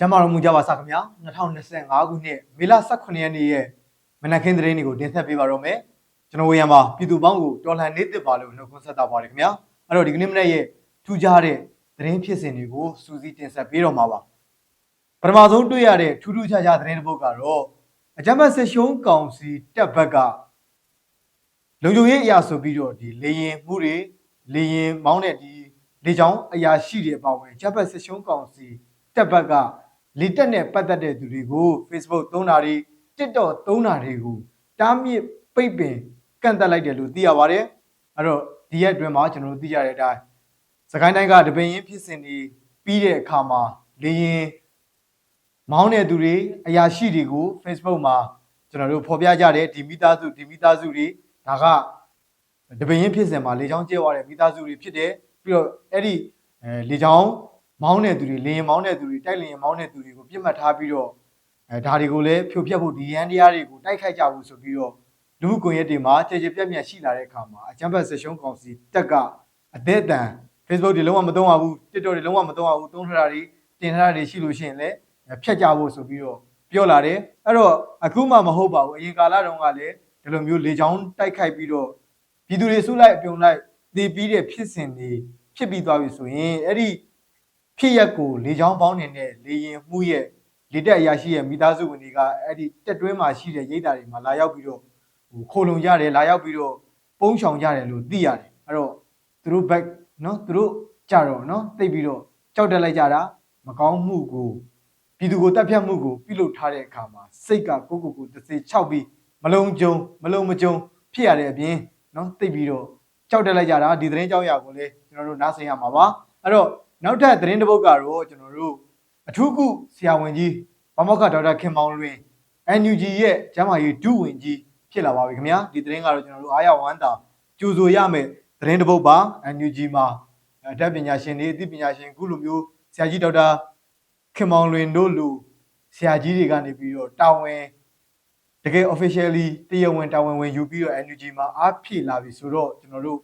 ကျမ်းမာတော်မူကြပါစားခင်ဗျာ2025ခုနှစ်မေလ18ရက်နေ့ရဲ့မနက်ခင်းသတင်းတွေကိုတင်ဆက်ပေးပါတော့မယ်ကျွန်တော်ဝေယံပါပြည်သူပေါင်းကိုတော်လှန်နေသစ်ပါလို့နှုတ်ခွန်းဆက်တာပါတယ်ခင်ဗျာအဲ့တော့ဒီကနေ့မနေ့ရဲ့ထူးခြားတဲ့သတင်းဖြစ်စဉ်တွေကိုစူးစီးတင်ဆက်ပေးတော့မှာပါပထမဆုံးတွေ့ရတဲ့ထူးထူးခြားခြားသတင်းတစ်ပုဒ်ကတော့အကြမ်းဖက်ဆက်ရှုံးကောင်စီတပ်ဘက်ကလုံခြုံရေးအရာဆိုပြီးတော့ဒီလေရင်မှုတွေလေရင်မောင်းတဲ့ဒီလေချောင်းအရာရှိတွေအပါအဝင်အကြမ်းဖက်ဆက်ရှုံးကောင်စီတပ်ဘက်က လီတက်နဲ့ပတ်သက်တဲ့သူတွေကို Facebook သုံးတာတွေ TikTok သုံးတာတွေကိုတားမြစ်ပိတ်ပင်ကန့်သက်လိုက်တယ်လို့သိရပါတယ်အဲ့တော့ဒီရက်အတွင်းမှာကျွန်တော်တို့သိရတဲ့အတိုင်းစကိုင်းတိုင်းကတပင်ရင်ဖြစ်စဉ်တွေပြီးတဲ့အခါမှာလေရင်မောင်းတဲ့သူတွေအရာရှိတွေကို Facebook မှာကျွန်တော်တို့ဖော်ပြကြတယ်ဒီမိသားစုဒီမိသားစုတွေဒါကတပင်ရင်ဖြစ်စဉ်မှာလေချောင်းကျဲသွားတဲ့မိသားစုတွေဖြစ်တယ်ပြီးတော့အဲ့ဒီအဲလေချောင်း မောင်းတဲ့သူတွေလေရင်မောင်းတဲ့သူတွေတိုက်လေရင်မောင်းတဲ့သူတွေကိုပြစ်မှတ်ထားပြီးတော့အဲဒါတွေကိုလည်းဖြိုဖျက်ဖို့ဒီရန်တရားတွေကိုတိုက်ခိုက်ကြဖို့ဆိုပြီးတော့လူမှုကွန်ရက်တွေမှာကြေကြေပြက်ပြက်ရှိလာတဲ့အခါမှာအချမ်းဘတ်ဆက်ရှုံးကောင်စီတက်ကအသက်အတန် Facebook တွေလုံးဝမသုံးပါဘူး TikTok တွေလုံးဝမသုံးပါဘူးသုံးထားတာတွေတင်ထားတာတွေရှိလို့ရှိရင်လည်းဖြတ်ကြဖို့ဆိုပြီးတော့ပြောလာတယ်အဲ့တော့အခုမှမဟုတ်ပါဘူးအရင်ကာလတုန်းကလည်းဒီလိုမျိုးလေချောင်းတိုက်ခိုက်ပြီးတော့ပြည်သူတွေစုလိုက်အပြုံလိုက်တည်ပြီးတဲ့ဖြစ်စဉ်တွေဖြစ်ပြီးသွားပြီဆိုရင်အဲ့ဒီ ဖြစ်ရက်ကိုလေချောင်းပေါင်းနေတဲ့လေရင်မှုရဲ့လေတက်အရာရှိရဲ့မိသားစုဝင်တွေကအဲ့ဒီတက်တွင်းမှာရှိတဲ့ရိတ်တာတွေမှာလာရောက်ပြီးတော့ဟိုခိုလုံကြတယ်လာရောက်ပြီးတော့ပုံးချောင်ကြတယ်လို့သိရတယ်အဲ့တော့သူတို့ဘက်နော်သူတို့ကြတော့နော်သိပြီးတော့ကြောက်တက်လိုက်ကြတာမကောင်းမှုကိုပြည်သူကိုတပ်ဖြတ်မှုကိုပြုလုပ်ထားတဲ့အခါမှာစိတ်ကကိုကိုကိုတစ်စေချောက်ပြီးမလုံကြုံမလုံမကြုံဖြစ်ရတဲ့အပြင်နော်သိပြီးတော့ကြောက်တက်လိုက်ကြတာဒီသတင်းကြောက်ရကိုလည်းကျွန်တော်တို့နားဆင်ရမှာပါအဲ့တော့ နောက်ထပ်သတင်းတစ်ပုဒ်ကတော့ကျွန်တော်တို့အထူးကုဆရာဝန်ကြီးဗမောက္ခဒေါက်တာခင်မောင်လွင် NUG ရဲ့ကျမ်းမာရေးဒုဝန်ကြီးဖြစ်လာပါပြီခင်ဗျာဒီသတင်းကတော့ကျွန်တော်တို့အားရဝမ်းသာကြိုဆိုရမယ်သတင်းတစ်ပုဒ်ပါ NUG မှာအတတ်ပညာရှင်တွေအသိပညာရှင်ခုလိုမျိုးဆရာကြီးဒေါက်တာခင်မောင်လွင်တို့လူဆရာကြီးတွေကနေပြီးတော့တာဝန်တကယ် officially တရားဝင်တာဝန်ဝင်ယူပြီးတော့ NUG မှာအားဖြည့်လာပြီဆိုတော့ကျွန်တော်တို့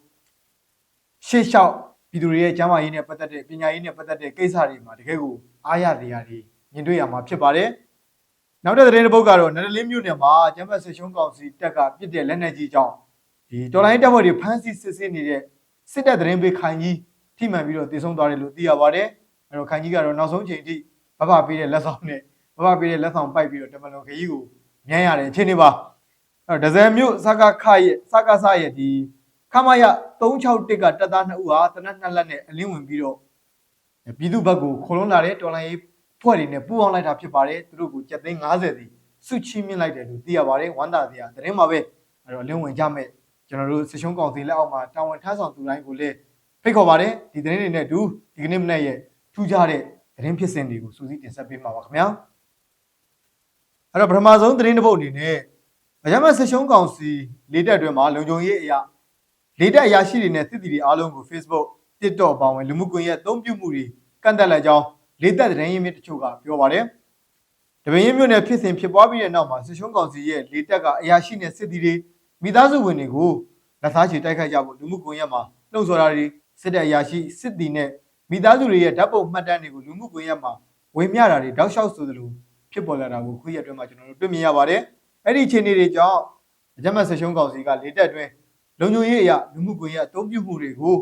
ရှေ့လျှောက် ပြည်သူတွေရဲ့ကျန်းမာရေးနဲ့ပတ်သက်တဲ့ပညာရေးနဲ့ပတ်သက်တဲ့ကိစ္စတွေမှာတကယ်ကိုအားရတရားတွေမြင်တွေ့ရမှာဖြစ်ပါတယ်။နောက်တဲ့သတင်းတစ်ပုဒ်ကတော့နရလင်းမြို့နယ်မှာကျန်းမာရေးရှုံးကောင်စီတပ်ကပြစ်တဲ့လက်နက်ကြီးကြောင့်ဒီတော်လိုင်းတပ်ဖွဲ့တွေဖမ်းဆီးစစ်ဆေးနေတဲ့စစ်တပ်သတင်းပေးခိုင်ကြီးထိမှန်ပြီးတော့တည်ဆုံသွားတယ်လို့သိရပါတယ်။အဲတော့ခိုင်ကြီးကတော့နောက်ဆုံးချိန်ထိဘဘပေးတဲ့လက်ဆောင်နဲ့ဘဘပေးတဲ့လက်ဆောင်ပိုက်ပြီးတော့တမလွန်ခကြီးကိုမြန်းရတဲ့အခြေအနေပါ။အဲတော့ဒဇယ်မြို့စကားခရဲ့စကားဆရဲ့ဒီခမရ 361ကတပ်သား2ဦးဟာတနက်နှစ်လက်နဲ့အလင်းဝင်ပြီးတော့ပြည်သူဘက်ကိုခေါ်လွန်လာတဲ့တော်လိုင်းရေးဖွဲ့တွေနဲ့ပူးပေါင်းလိုက်တာဖြစ်ပါတယ်သူတို့ကိုကြက်သိန်း90စီစုချီးမြှင့်လိုက်တယ်လို့သိရပါတယ်ဝမ်းသာစရာသတင်းပါပဲအဲ့တော့အလင်းဝင်ကြမဲ့ကျွန်တော်တို့စစ်ရှုံးကောင်စီလက်အောက်မှာတာဝန်ထမ်းဆောင်သူတိုင်းကိုလည်းဖိတ်ခေါ်ပါတယ်ဒီသတင်းတွေနဲ့အတူဒီကနေ့မနေ့ရဲ့ထူးခြားတဲ့သတင်းဖြစ်စဉ်တွေကိုစူးစီးတင်ဆက်ပေးမှာပါခင်ဗျာအဲ့တော့ပထမဆုံးသတင်းတစ်ပုဒ်အနေနဲ့အကြမ်းဖက်စစ်ရှုံးကောင်စီလေးတက်အတွင်းမှာလုံခြုံရေးအရာ လေတက်အရာရှိတွေနဲ့စစ်တီတွေအားလုံးကို Facebook, TikTok အပေါင်းဝင်လူမှုကွန်ရက်အသုံးပြုမှုတွေကန့်သက်လိုက်ကြောင်းလေတက်သတင်းရင်းမြစ်တချို့ကပြောပါတယ်။တပင်းရင်းမြို့နယ်ဖြစ်စဉ်ဖြစ်ပွားပြီးတဲ့နောက်မှာစစ်ရှုံးကောင်စီရဲ့လေတက်ကအရာရှိနဲ့စစ်တီတွေမိသားစုဝင်တွေကိုလက်သားချေတိုက်ခိုက်ကြဖို့လူမှုကွန်ရက်မှာလှုံ့ဆော်တာတွေစစ်တဲ့အရာရှိစစ်တီနဲ့မိသားစုတွေရဲ့ဓာတ်ပုံမှတ်တမ်းတွေကိုလူမှုကွန်ရက်မှာဝေမျှတာတွေတောက်လျှောက်ဆိုသလိုဖြစ်ပေါ်လာတာကိုခုရက်အတွင်းမှာကျွန်တော်တို့တွေ့မြင်ရပါတယ်။အဲ့ဒီအခြေအနေတွေကြောင့်အကြမ်းဖက်စစ်ရှုံးကောင်စီကလေတက်အတွင်း လုံခြုံရေးအရာလူမှုကွန်ရက်အသုံးပြုမှုတွေကို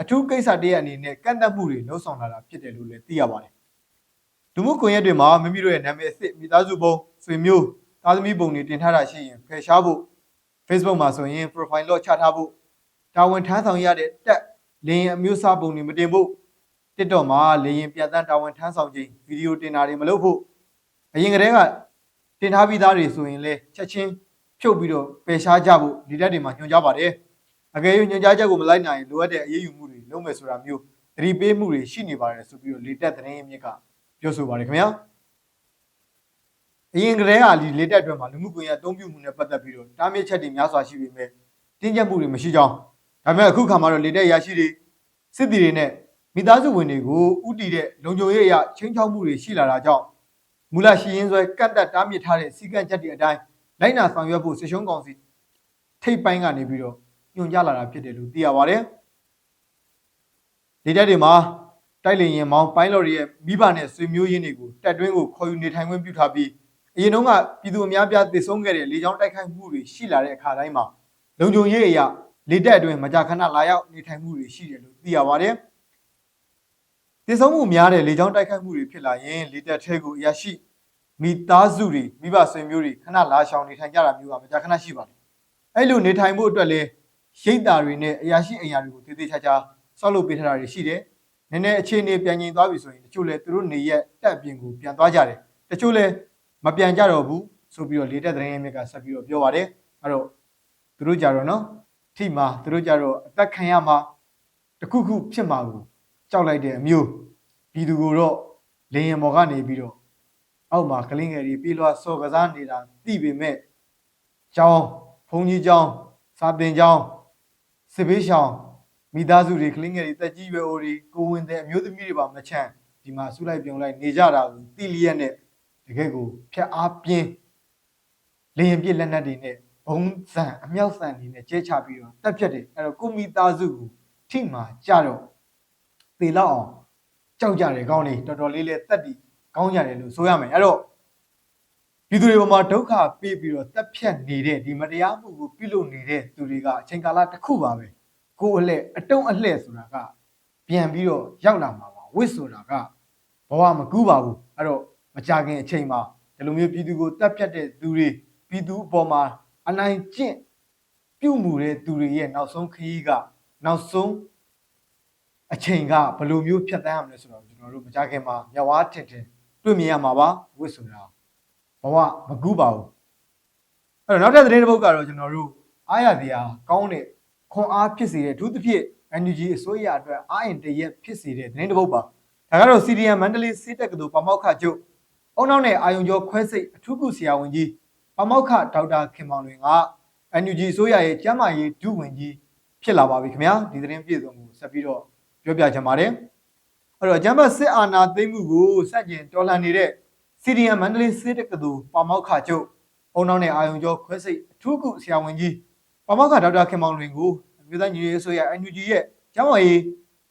အထူးကိစ္စတရအနေနဲ့ကန့်သတ်မှုတွေလှုံ့ဆော်လာတာဖြစ်တယ်လို့လည်းသိရပါတယ်။လူမှုကွန်ရက်တွေမှာမိမိတို့ရဲ့နာမည်အစ်စ်မိသားစုပုံဆွေမျိုးသားသမီးပုံတွေတင်ထားတာရှိရင်ဖယ်ရှားဖို့ Facebook မှာဆိုရင် profile lock ချထားဖို့တာဝန်ထမ်းဆောင်ရတဲ့တက်လင်းအမျိုးအစားပုံတွေမတင်ဖို့ TikTok မှာလေရင်ပြန်တန်းတာဝန်ထမ်းဆောင်ခြင်းဗီဒီယိုတင်တာတွေမလုပ်ဖို့အရင်ကတည်းကတင်ထားပြီးသားတွေဆိုရင်လည်းချက်ချင်း ဖြုတ်ပြီးတော့ပယ်ရှားကြဖို့ဒီတက်တွေမှာညွှန်ကြားပါတယ်။အကယ်၍ညွှန်ကြားချက်ကိုမလိုက်နိုင်ရင်လိုအပ်တဲ့အရေးယူမှုတွေလုပ်မယ်ဆိုတာမျိုးသတိပေးမှုတွေရှိနေပါတယ်ဆိုပြီးတော့လေတက်သတင်းရင်းမြစ်ကပြောဆိုပါတယ်ခင်ဗျာ။အရင်ကတည်းကဒီလေတက်အတွင်းမှာလူမှုကွန်ရက်အသုံးပြုမှုနဲ့ပတ်သက်ပြီးတော့တားမြစ်ချက်တွေများစွာရှိပေမဲ့တင်းကျပ်မှုတွေမရှိကြောင်းဒါပေမဲ့အခုခါမှာတော့လေတက်ရရှိတွေစစ်တီတွေနဲ့မိသားစုဝင်တွေကိုဥတီတဲ့လုံခြုံရေးအရာချင်းချောက်မှုတွေရှိလာတာကြောင့်မူလရှိရင်းဆွဲကန့်တက်တားမြစ်ထားတဲ့စီကံချက်တွေအတိုင်း လိုက်နာဆောင်ရွက်ဖို့စစ်ရှုံးကောင်စီထိပ်ပိုင်းကနေပြီးတော့ညွှန်ကြားလာတာဖြစ်တယ်လို့သိရပါတယ်။ဒီတက်တွေမှာတိုက်လေရင်မောင်းပိုင်းလော်တွေရဲ့မိဘနဲ့ဆွေမျိုးရင်းတွေကိုတက်တွင်းကိုခေါ်ယူနေထိုင်ခွင့်ပြုထားပြီးအရင်တုန်းကပြည်သူအများပြားတည်ဆုံးခဲ့တဲ့လေကြောင်းတိုက်ခိုက်မှုတွေရှိလာတဲ့အခါတိုင်းမှာလုံခြုံရေးအရာလေတက်အတွင်းမကြာခဏလာရောက်နေထိုင်မှုတွေရှိတယ်လို့သိရပါတယ်တည်ဆုံးမှုများတဲ့လေကြောင်းတိုက်ခိုက်မှုတွေဖြစ်လာရင်လေတက်ထဲကိုအရာရှိ မိသားစုတွေမိဘဆွေမျိုးတွေခဏလာရှောင်နေထိုင်ကြတာမျိုးကမကြာခဏရှိပါတယ်အဲ့လိုနေထိုင်ဖို့အတွက်လည်းရိတ်တာတွေနဲ့အရာရှိအရာတွေကိုတည်တည်ချာချာဆောက်လုပ်ပေးထားတာတွေရှိတယ်နည်းနည်းအခြေအနေပြန်ငြိမ်သွားပြီဆိုရင်တချို့လဲသူတို့နေရက်တက်အပြင်ကိုပြန်သွားကြတယ်တချို့လဲမပြန်ကြတော့ဘူးဆိုပြီးတော့လေတက်သတင်းရမြစ်ကဆက်ပြီးတော့ပြောပါတယ်အဲ့တော့သူတို့ကြတော့နော်ထိမှာသူတို့ကြတော့အသက်ခံရမှာတခုခုဖြစ်မှာကိုကြောက်လိုက်တဲ့အမျိုးပြည်သူကိုတော့လေရင်ဘော်ကနေပြီးတော့ အောက်မှာကလင်းငယ်တွေပြေးလွှားစော်ကစားနေတာသိပေမဲ့ကျောင်းဘုန်းကြီးကျောင်းစာသင်ကျောင်းစစ်ဘေးရှောင်မိသားစုတွေကလင်းငယ်တွေတက်ကြီးရွယ်အိုတွေကိုဝင်တဲ့အမျိုးသမီးတွေပါမချမ်းဒီမှာဆုလိုက်ပြုံလိုက်နေကြတာကိုတိလျက်နဲ့တကယ်ကိုဖြတ်အားပြင်းလေရင်ပြစ်လက်နက်တွေနဲ့ဘုံစံအမြောက်စံတွေနဲ့ကျဲချပြီးတော့တက်ဖြတ်တယ်အဲ့တော့ကိုမိသားစုကိုထိမှကြတော့သေလောက်အောင်ကြောက်ကြတယ်ကောင်းနေတော်တော်လေးလေးတက်ပြီး ကောင်းကြတယ်လို့ဆိုရမယ်အဲ့တော့ပြည်သူတွေပေါ်မှာဒုက္ခပေးပြီးတော့တက်ဖြတ်နေတဲ့ဒီမတရားမှုကိုပြုလုပ်နေတဲ့သူတွေကအချိန်ကာလတစ်ခုပါပဲကိုယ်အလှဲ့အတုံးအလှဲ့ဆိုတာကပြန်ပြီးတော့ရောက်လာမှာပါဝစ်ဆိုတာကဘဝမကူးပါဘူးအဲ့တော့မကြခင်အချိန်မှာဒီလိုမျိုးပြည်သူကိုတက်ပြတ်တဲ့သူတွေပြည်သူအပေါ်မှာအနိုင်ကျင့်ပြုမှုတဲ့သူတွေရဲ့နောက်ဆုံးခရီးကနောက်ဆုံးအချိန်ကဘယ်လိုမျိုးဖြတ်သန်းရမလဲဆိုတော့ကျွန်တော်တို့မကြခင်မှာမျက်ဝါးထင်ထင် တွေ့မြင်ရမှာပါဝစ်ဆိုတာဘဝမကူးပါဘူးအဲ့တော့နောက်ထပ်သတင်းတစ်ပုဒ်ကတော့ကျွန်တော်တို့အားရတရားကောင်းတဲ့ခွန်အားဖြစ်စေတဲ့အထူးသဖြင့် NUG အစိုးရအတွက်အားအင်တရက်ဖြစ်စေတဲ့သတင်းတစ်ပုဒ်ပါဒါကတော့ CDM မန္တလေးစစ်တပ်ကတူပမောက္ခချုပ်အုံနောက်နဲ့အာယုံကျော်ခွဲစိတ်အထူးကုဆရာဝန်ကြီးပမောက္ခဒေါက်တာခင်မောင်လွင်က NUG အစိုးရရဲ့ကျန်းမာရေးဒုဝန်ကြီးဖြစ်လာပါပြီခင်ဗျာဒီသတင်းပြည့်စုံကိုဆက်ပြီးတော့ပြောပြချင်ပါတယ် အဲ့တော့ကျန်းမာစစ်အာဏာသိမ်းမှုကိုစက်ကျင်တော်လှန်နေတဲ့ CDM မန္တလေးစစ်တပ်ကတူပမောက္ခချုပ်အုံနောက်နဲ့အာယုံကျော်ခွဲစိတ်အထူးကုဆရာဝန်ကြီးပမောက္ခဒေါက်တာခင်မောင်လွင်ကိုမြို့သားညီရေးအစိုးရ NUG ရဲ့ကျန်းမာရေး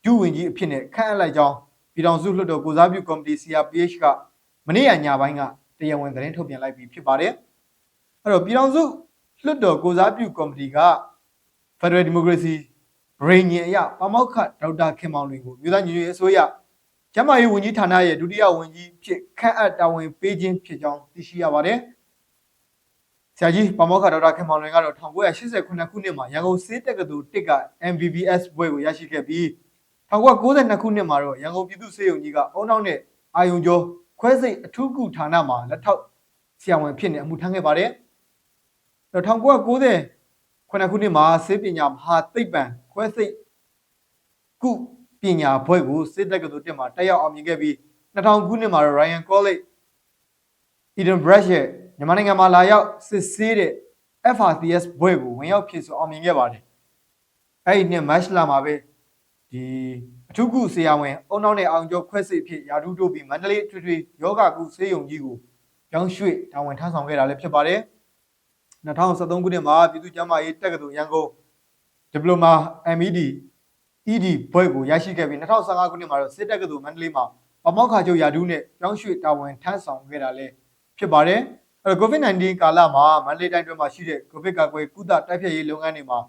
ဒုဝန်ကြီးအဖြစ်နဲ့ခန့်အပ်လိုက်ကြောင်းပြည်ထောင်စုလွှတ်တော်ကိုစားပြုကော်မတီ CRPH ကမနေ့ကညပိုင်းကတရားဝင်သတင်းထုတ်ပြန်လိုက်ပြီးဖြစ်ပါတယ်။အဲ့တော့ပြည်ထောင်စုလွှတ်တော်ကိုစားပြုကော်မတီက Federal Democracy ဗရိညင်အရပမောက္ခဒေါက်တာခင်မောင်လွင်ကိုမြို့သားညီရေးအစိုးရကျန်းမာရေးဝန်ကြီးဌာနရဲ့ဒုတိယဝန်ကြီးဖြစ်ခန့်အပ်တာဝန်ပေးခြင်းဖြစ်ကြောင်းသိရှိရပါတယ်။ဆရာကြီးပမောက္ခဒေါက်တာခင်မောင်လွင်ကတော့1989ခုနှစ်မှာရန်ကုန်စေးတက္ကသိုလ်တစ်က MBBS ဘွဲ့ကိုရရှိခဲ့ပြီး1992ခုနှစ်မှာတော့ရန်ကုန်ပြည်သူ့စေယုံကြီးကအုံနောက်နဲ့အာယုံကျော်ခွဲစိတ်အထူးကုဌာနမှာလက်ထောက်ဆရာဝန်ဖြစ်နေအမှုထမ်းခဲ့ပါတယ်။တော့1990 ခုနှစ်မှာစေပညာမဟာသိပ္ပံခွဲစိတ်ကုပညာဘွဲ့ကိုစေတက္ကသိုလ်တစ်မှာတက်ရောက်အောင်မြင်ခဲ့ပြီး2000ခုနှစ်မှာတော့ Ryan College Edinburgh ရဲ့မြန်မာနိုင်ငံမှာလာရောက်စစ်ဆေးတဲ့ FRCS ဘွဲ့ကိုဝင်ရောက်ဖြည့်ဆို့အောင်မြင်ခဲ့ပါတယ်။အဲ့ဒီနှစ်မတ်လမှာပဲဒီအထူးကုဆရာဝန်အုံနောက်နဲ့အောင်ကျော်ခွဲစိတ်ဖြစ်ရာထူးတိုးပြီးမန္တလေးထွေထွေယောဂကုဆေးရုံကြီးကိုပြောင်းရွှေ့တာဝန်ထမ်းဆောင်ခဲ့တာလည်းဖြစ်ပါတယ်။ 2013ခုနှစ်မှာပြည်သူ့ကျန်းမာရေးတက္ကသိုလ်ရန်ကုန်ဒီပလိုမာ MED ED ဘွဲ့ကိုရရှိခဲ့ပြီး2015ခုနှစ်မှာတော့စစ်တက္ကသိုလ်မန္တလေးမှာပမောက္ခချုပ်ရာထူးနဲ့ပြောင်းရွှေ့တာဝန်ထမ်းဆောင်ခဲ့တာလည်းဖြစ်ပါတယ်။အဲတော့ COVID-19 ကာလမှာမန္တလေးတိုင်းတွင်းမှာရှိတဲ့ COVID ကာကွယ်ကုသတိုက်ဖျက်ရေးလုပ်ငန်းတွေမှာ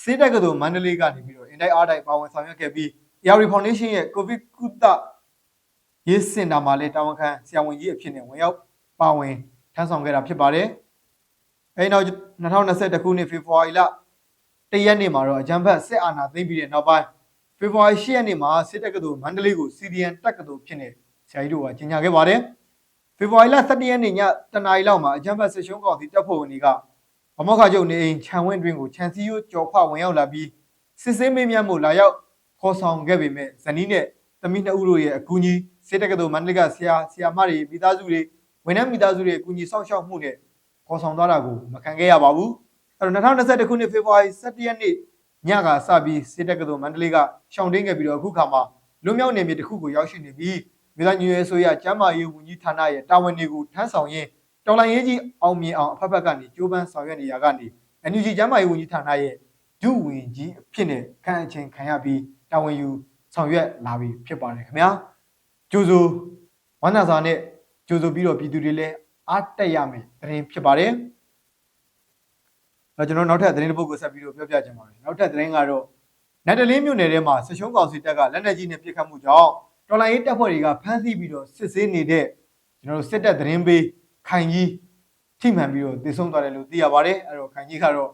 စစ်တက္ကသိုလ်မန္တလေးကနေပြီးတော့အင်တိုက်အားတိုက်ပါဝင်ဆောင်ရွက်ခဲ့ပြီး ARI Foundation ရဲ့ COVID ကုသရေးစင်တာမှာလည်းတာဝန်ခံဆရာဝန်ကြီးအဖြစ်နဲ့ဝင်ရောက်ပါဝင်ထမ်းဆောင်ခဲ့တာဖြစ်ပါတယ်။ အဲဒီနောက်2021ခုနှစ်ဖေဖော်ဝါရီလတရက်နေ့မှာတော့အကြံဖတ်စစ်အာဏာသိမ်းပြီးတဲ့နောက်ပိုင်းဖေဖော်ဝါရီ10ရက်နေ့မှာစစ်တက္ကသိုလ်မန္တလေးကို CDN တက္ကသိုလ်ဖြစ်နေဆရာကြီးတို့ကကြီးညာခဲ့ပါတယ်။ဖေဖော်ဝါရီလ17ရက်နေ့ညတနာရီလောက်မှာအကြံဖတ်စစ်ရှုံးကောင်စီတပ်ဖွဲ့ဝင်တွေကဗမောခချုပ်နေအိမ်ခြံဝင်းတွင်ကိုခြံစည်းရိုးကြော်ခွဝင်ရောက်လာပြီးစစ်စင်းမေးမြန်းမှုလာရောက်ခေါ်ဆောင်ခဲ့ပေမဲ့ဇနီးနဲ့သမီးနှစ်ဦးတို့ရဲ့အကူအညီစစ်တက္ကသိုလ်မန္တလေးကဆရာဆရာမတွေမိသားစုတွေဝန်ထမ်းမိသားစုတွေအကူအညီစောင့်ရှောက်မှုနဲ့ ခေါ်ဆောင်သွားတာကိုမခံခဲ့ရပါဘူးအဲ့တော့2021ခုနှစ်ဖေဖော်ဝါရီ17ရက်နေ့ညကစပြီးစစ်တက္ကသိုလ်မန္တလေးကရှောင်းတင်းခဲ့ပြီးတော့အခုခါမှာလွန်မြောက်နေမြေတစ်ခုကိုရောက်ရှိနေပြီးမြေသားညွေဆိုရကျမ်းမာရေးဝန်ကြီးဌာနရဲ့တာဝန်တွေကိုထမ်းဆောင်ရင်းတော်လိုင်းရေးကြီးအောင်မြင်အောင်အဖက်ဖက်ကနေကြိုးပမ်းဆောင်ရွက်နေရကနေ NUG ကျမ်းမာရေးဝန်ကြီးဌာနရဲ့ဒုဝန်ကြီးအဖြစ်နဲ့ခန့်အချင်းခံရပြီးတာဝန်ယူဆောင်ရွက်လာပြီဖြစ်ပါတယ်ခင်ဗျာကျိုးဆိုဝမ်းသာစွာနဲ့ကျိုးဆိုပြီးတော့ပြည်သူတွေလည်း အားတက်ရမယ်သတင်းဖြစ်ပါတယ်အဲကျွန်တော်နောက်ထပ်သတင်းတစ်ပုဒ်ကိုဆက်ပြီးတော့ပြောပြချင်ပါတယ်နောက်ထပ်သတင်းကတော့နတ်တလင်းမြို့နယ်ထဲမှာဆရှုံးကောင်စီတပ်ကလက်နက်ကြီးနဲ့ပစ်ခတ်မှုကြောင့်တော်လိုင်းရေးတပ်ဖွဲ့တွေကဖမ်းဆီးပြီးတော့စစ်ဆေးနေတဲ့ကျွန်တော်တို့စစ်တပ်သတင်းပေးခိုင်ကြီးထိမှန်ပြီးတော့တည်ဆုံသွားတယ်လို့သိရပါတယ်အဲ့တော့ခိုင်ကြီးကတော့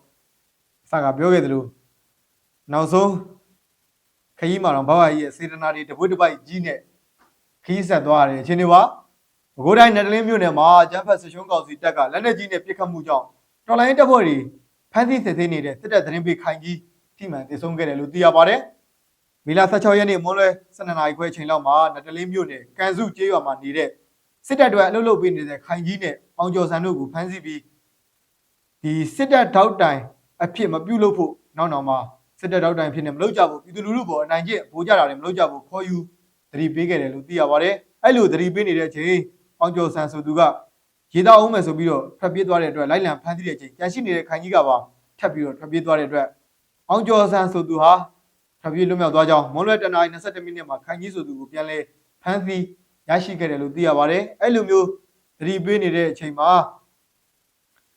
အစကပြောခဲ့သလိုနောက်ဆုံးခကြီးမှာတော့ဘဝကြီးရဲ့စေတနာတွေတပွေ့တပိုက်ကြီးနဲ့ခကြီးဆက်သွားတယ်အချင်းတွေပါ ဘကိုးတိုင်းနတ်တလင်းမြို့နယ်မှာကျန်းဖတ်ဆရှုံးကောင်စီတပ်ကလက်နက်ကြီးနဲ့ပစ်ခတ်မှုကြောင့်တော်လိုင်းရေးတပ်ဖွဲ့တွေဖမ်းဆီးစစ်ဆေးနေတဲ့စစ်တပ်သတင်းပေးခိုင်ကြီးထိမှန်တည်ဆုံခဲ့တယ်လို့သိရပါတယ်မီလာ16ရက်နေ့မွန်းလွဲ12နာရီခွဲအချိန်လောက်မှာနတ်တလင်းမြို့နယ်ကန်စုကျေးရွာမှာနေတဲ့စစ်တပ်တွေအလုပ်လုပ်ပေးနေတဲ့ခိုင်ကြီးနဲ့အောင်ကျော်စံတို့ကိုဖမ်းဆီးပြီးဒီစစ်တပ်ထောက်တိုင်အဖြစ်မပြုတ်လို့ဖို့နောက်နောက်မှာစစ်တပ်ထောက်တိုင်ဖြစ်နေမလုပ်ကြဘူးပြည်သူလူထုပေါ်အနိုင်ကျင့်ဗိုလ်ကြတာတွေမလုပ်ကြဘူးခေါ်ယူသတိပေးခဲ့တယ်လို့သိရပါတယ်အဲ့လိုသတိပေးနေတဲ့အချိန် အောင်ကျော်စံဆိုသူကရေတောက်အောင်မယ်ဆိုပြီးတော့ထွက်ပြေးသွားတဲ့အတွက်လိုက်လံဖမ်းဆီးတဲ့အချိန်ကြံရှိနေတဲ့ခိုင်ကြီးကပါထပ်ပြီးတော့ထွက်ပြေးသွားတဲ့အတွက်အောင်ကျော်စံဆိုသူဟာထွက်ပြေးလွတ်မြောက်သွားကြောင်းမွန်လွဲတနာရီ22မိနစ်မှာခိုင်ကြီးဆိုသူကိုပြန်လဲဖမ်းဆီးရရှိခဲ့တယ်လို့သိရပါတယ်အဲ့လိုမျိုးသတိပေးနေတဲ့အချိန်မှာ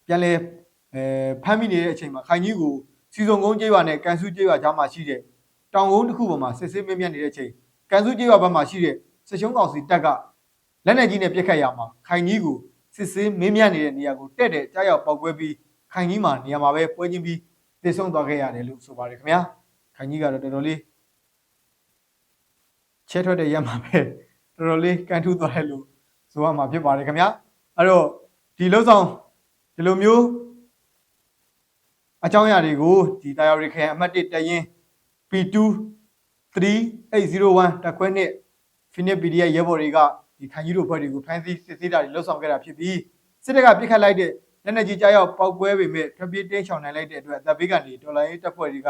ပြန်လဲအဲဖမ်းမိနေတဲ့အချိန်မှာခိုင်ကြီးကိုစီစုံကုန်းကျေးရွာနဲ့ကန်စုကျေးရွာကြားမှာရှိတဲ့တောင်ကုန်းတစ်ခုပေါ်မှာစစ်ဆေးမင်းမြတ်နေတဲ့အချိန်ကန်စုကျေးရွာဘက်မှာရှိတဲ့စစ်ရှုံးကောင်စီတပ်က လက်နက်ကြီးနဲ့ပြစ်ခတ်ရမှာခိုင်ကြီးကိုစစ်ဆေးမင်းမြတ်နေတဲ့နေရာကိုတက်တဲ့ကြားရောက်ပောက်ကွဲပြီးခိုင်ကြီးမှာနေရာမှာပဲပွဲချင်းပြီးတည်ဆုံသွားခဲ့ရတယ်လို့ဆိုပါတယ်ခင်ဗျာခိုင်ကြီးကတော့တော်တော်လေးချဲထွက်တဲ့ရက်မှာပဲတော်တော်လေးကန်ထူးသွားတယ်လို့ဆိုရမှာဖြစ်ပါတယ်ခင်ဗျာအဲ့တော့ဒီလှုပ်ဆောင်ဒီလိုမျိုးအကြောင်းအရာတွေကိုဒီတာယာရီခဲအမှတ်1တရင် P2 3801တက်ခွဲနှစ် Finit PDF ရဲဘော်တွေက ဒီခိုင်ကြီးတို့ဖွဲ့တွေကိုဖမ်းဆီးစစ်ဆေးတာတွေလှုပ်ဆောင်ခဲ့တာဖြစ်ပြီးစစ်တပ်ကပြစ်ခတ်လိုက်တဲ့လက်နက်ကြီးကြားရောက်ပောက်ကွဲပေမဲ့ထွက်ပြေးတင်းချောင်နိုင်လိုက်တဲ့အတွက်အသက်ဘေးကနေဒေါ်လာရေးတပ်ဖွဲ့တွေက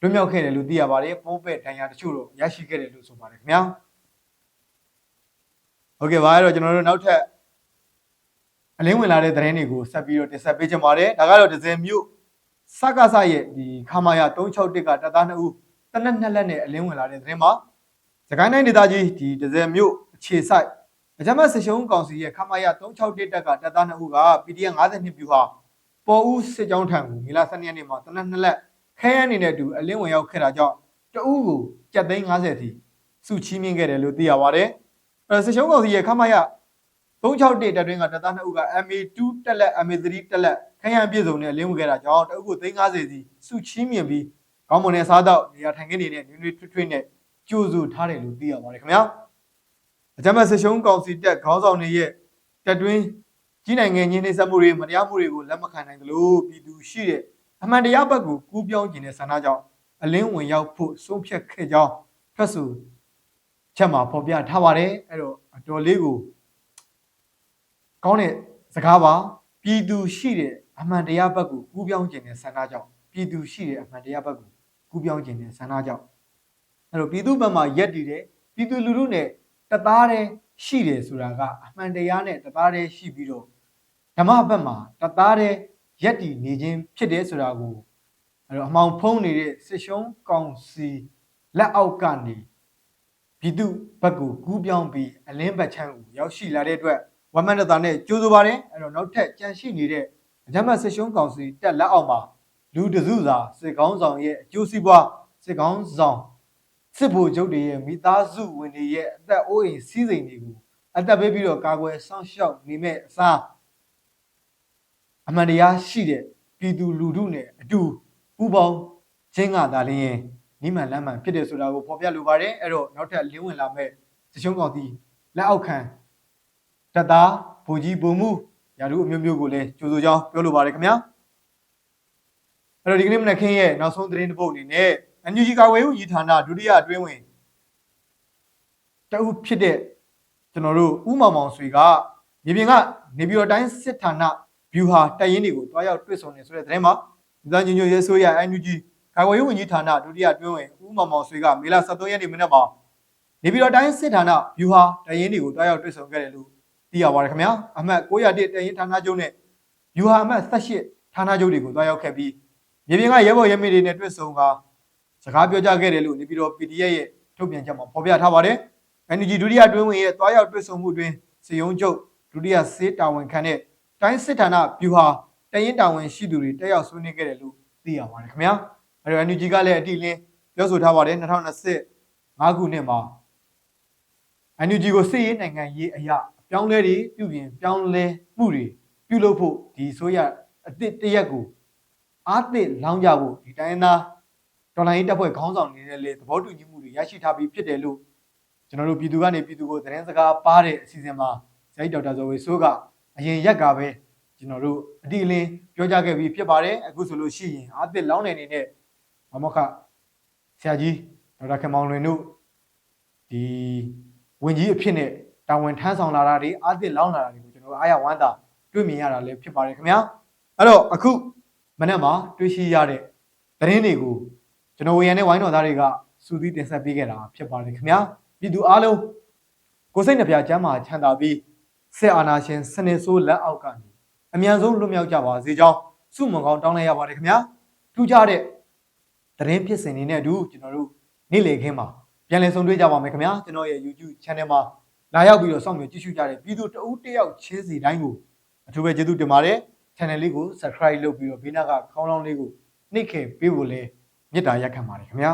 လွတ်မြောက်ခဲ့တယ်လို့သိရပါတယ်ပိုးပဲ့ဒဏ်ရာတချို့တော့ရရှိခဲ့တယ်လို့ဆိုပါတယ်ခင်ဗျာဟုတ်ကဲ့ပါအဲ့တော့ကျွန်တော်တို့နောက်ထပ်အလင်းဝင်လာတဲ့သတင်းတွေကိုဆက်ပြီးတော့တင်ဆက်ပေးချင်ပါတယ်ဒါကတော့ဒဇယ်မြို့စကားဆရဲ့ဒီခမာယာ361ကတပ်သား2ဦးတနက်နှစ်လက်နဲ့အလင်းဝင်လာတဲ့သတင်းမှာစကိုင်းတိုင်းဒေသကြီးဒီဒဇယ်မြို့အ ခြေဆိုင်အကြမ်းဖက်စစ်ရှုံးကောင်စီရဲ့ခမာယာ361တပ်ကတပ်သား2ဦးက PDF 52ပြူဟာပေါ်ဦးစစ်ကြောင်းထံကိုမေလ12ရက်နေ့မှာတနက်နှစ်လက်ခဲရန်အနေနဲ့အတူအလင်းဝင်ရောက်ခဲ့တာကြောင့်တအူးကိုကြက်သိန်း50စီစုချီးမြှင့်ခဲ့တယ်လို့သိရပါတယ်အဲစစ်ရှုံးကောင်စီရဲ့ခမာယာ361တပ်တွင်းကတပ်သား2ဦးက MA2 တက်လက် MA3 တက်လက်ခရံပြည်စုံနဲ့အလင်းဝင်ခဲ့တာကြောင့်တအုပ်ကို350စီစုချီးမြှင့်ပြီးကောင်းမွန်တဲ့စားတော့နေရာထိုင်ခင်းနေတဲ့နွေနွေထွေးထွေးနဲ့ကြိုးစုထားတယ်လို့သိရပါတယ်ခင်ဗျာ အကြမ်းဖက်ဆရှုံးကောင်စီတက်ခေါင်းဆောင်တွေရဲ့တက်တွင်းကြီးနိုင်ငံချင်းနှိစက်မှုတွေမတရားမှုတွေကိုလက်မခံနိုင်သလိုပြည်သူရှိတဲ့အမှန်တရားဘက်ကိုကူးပြောင်းခြင်းတဲ့ဆန္ဒကြောင့်အလင်းဝင်ရောက်ဖို့ဆုံးဖြတ်ခဲ့ကြောင်းဖက်ဆိုချက်မှာဖော်ပြထားပါတယ်အဲ့တော့အတော်လေးကိုကောင်းတဲ့စကားပါပြည်သူရှိတဲ့အမှန်တရားဘက်ကိုကူးပြောင်းခြင်းတဲ့ဆန္ဒကြောင့်ပြည်သူရှိတဲ့အမှန်တရားဘက်ကိုကူးပြောင်းခြင်းတဲ့ဆန္ဒကြောင့်အဲ့တော့ပြည်သူဘက်မှာရက်တည်တယ်ပြည်သူလူထုနဲ့ တသားတည်းရှိတယ်ဆိုတာကအမှန်တရားနဲ့တသားတည်းရှိပြီးတော့ဓမ္မဘက်မှာတသားတည်းရက်တည်နေခြင်းဖြစ်တယ်ဆိုတာကိုအဲ့တော့အမောင်ဖုံးနေတဲ့စစ်ရှုံးကောင်စီလက်အောက်ကနေပြည်သူဘက်ကိုကူးပြောင်းပြီးအလင်းဘက်ချမ်းကိုရောက်ရှိလာတဲ့အတွက်ဝမ်းမန္တတာနဲ့ကြိုးစားပါတယ်အဲ့တော့နောက်ထပ်ကြန့်ရှိနေတဲ့အကြမ်းဖက်စစ်ရှုံးကောင်စီတက်လက်အောက်မှာလူတစုစာစစ်ကောင်းဆောင်ရဲ့အကျိုးစီးပွားစစ်ကောင်းဆောင် စစ်ဗိုလ်ချုပ်တွေရဲ့မိသားစုဝင်တွေရဲ့အသက်အိုးအိမ်စီးစိမ်တွေကိုအသက်ပေးပြီးတော့ကာကွယ်စောင့်ရှောက်နေမဲ့အစားအမှန်တရားရှိတဲ့ပြည်သူလူထုနဲ့အတူပူးပေါင်းခြင်းကသာလျှင်နိမန်လမ်းမှန်ဖြစ်တယ်ဆိုတာကိုဖော်ပြလိုပါတယ်အဲ့တော့နောက်ထပ်လင်းဝင်လာမဲ့စရှုံးကောင်စီလက်အောက်ခံတပ်သားဗိုလ်ကြီးဗိုလ်မှုရာထူးအမျိုးမျိုးကိုလည်းကြိုးစိုးကြောင်းပြောလိုပါတယ်ခင်ဗျာအဲ့တော့ဒီကနေ့မနက်ခင်းရဲ့နောက်ဆုံးသတင်းတစ်ပုဒ်အနေနဲ့ အန်ယူဂျီကာဝေးဦးကြီးဌာနဒုတိယအတွင်းဝင်တအုပ်ဖြစ်တဲ့ကျွန်တော်တို့ဥမောင်မောင်ဆွေကမြေပြင်ကနေပြည်တော်တိုင်းစစ်ဌာနဗျူဟာတပ်ရင်းတွေကိုတွားရောက်တွေ့ဆုံနေဆိုတဲ့သတင်းမှာဒီသားညညရဲဆိုးရအန်ယူဂျီကာဝေးဦးဝန်ကြီးဌာနဒုတိယအတွင်းဝင်ဥမောင်မောင်ဆွေကမေလ23ရက်နေ့မနေ့မှာနေပြည်တော်တိုင်းစစ်ဌာနဗျူဟာတပ်ရင်းတွေကိုတွားရောက်တွေ့ဆုံခဲ့တယ်လို့သိရပါတယ်ခင်ဗျာအမှတ်901တပ်ရင်းဌာနချုပ်နဲ့ဗျူဟာအမှတ်18ဌာနချုပ်တွေကိုတွားရောက်ခဲ့ပြီးမြေပြင်ကရဲဘော်ရဲမေတွေနဲ့တွေ့ဆုံက စကားပြောကြခဲ့တယ်လို့နေပြည်တော် PDF ရဲ့ထုတ်ပြန်ချက်မှာဖော်ပြထားပါတယ်။ NUG ဒုတိယတွင်းဝင်ရဲ့တွားရောက်တွေ့ဆုံမှုတွင်စီယုံချုပ်ဒုတိယစေးတာဝန်ခံတဲ့တိုင်းစစ်ဌာနဗျူဟာတရင်တာဝန်ရှိသူတွေတက်ရောက်ဆွေးနွေးခဲ့တယ်လို့သိရပါတယ်ခင်ဗျာ။အဲတော့ NUG ကလည်းအတိအလင်းပြောဆိုထားပါတယ်2025ခုနှစ်မှာ NUG ကိုစစ်ရေးနိုင်ငံရေးအရာအပြောင်းလဲတွေပြုပြင်ပြောင်းလဲမှုတွေပြုလုပ်ဖို့ဒီဆိုရအသစ်တရက်ကိုအားသစ်လောင်းကြဖို့ဒီတိုင်းသား ဒေါ်လာရေးတပ်ဖွဲ့ခေါင်းဆောင်နေတဲ့လေသဘောတူညီမှုတွေရရှိထားပြီးဖြစ်တယ်လို့ကျွန်တော်တို့ပြည်သူကနေပြည်သူကိုသတင်းစကားပါတဲ့အစီအစဉ်မှာဇိုက်ဒေါက်တာဇော်ဝေဆိုးကအရင်ရက်ကပဲကျွန်တော်တို့အတိအလင်းပြောကြခဲ့ပြီးဖြစ်ပါတယ်အခုဆိုလို့ရှိရင်အားသစ်လောင်းနေနေတဲ့မမခဆရာကြီးဒေါက်တာခင်မောင်လွင်တို့ဒီဝင်ကြီးအဖြစ်နဲ့တာဝန်ထမ်းဆောင်လာတာတွေအားသစ်လောင်းလာတာတွေကိုကျွန်တော်တို့အားရဝမ်းသာတွေ့မြင်ရတာလည်းဖြစ်ပါတယ်ခင်ဗျာအဲ့တော့အခုမနေ့မှာတွေ့ရှိရတဲ့သတင်းတွေကို ကျွန်တော်ဝေယံနဲ့ဝိုင်းတော်သားတွေကစူးစီးတင်ဆက်ပေးခဲ့တာဖြစ်ပါတယ်ခင်ဗျာပြည်သူအားလုံးကိုယ်စိတ်နှပြချမ်းသာချမ်းသာပြီးစစ်အာဏာရှင်စနစ်ဆိုးလက်အောက်ကနေအမြန်ဆုံးလွတ်မြောက်ကြပါစေကြောင်းစုမွန်ကောင်းတောင်းလိုက်ရပါတယ်ခင်ဗျာထူးခြားတဲ့သတင်းဖြစ်စဉ်တွေနဲ့အတူကျွန်တော်တို့နေ့လည်ခင်းမှာပြန်လည်ဆုံတွေ့ကြပါမယ်ခင်ဗျာကျွန်တော်ရဲ့ YouTube channel မှာလာရောက်ပြီးတော့စောင့်မျှော်ကြည့်ရှုကြတဲ့ပြည်သူတအူးတစ်ယောက်ချင်းစီတိုင်းကိုအထူးပဲကျေးဇူးတင်ပါတယ် channel လေးကို subscribe လုပ်ပြီးတော့ဘေးနားကခေါင်းလောင်းလေးကိုနှိပ်ခဲ့ပေးဖို့လဲ မေတ္တာရက်ခံပါတယ်ခင်ဗျာ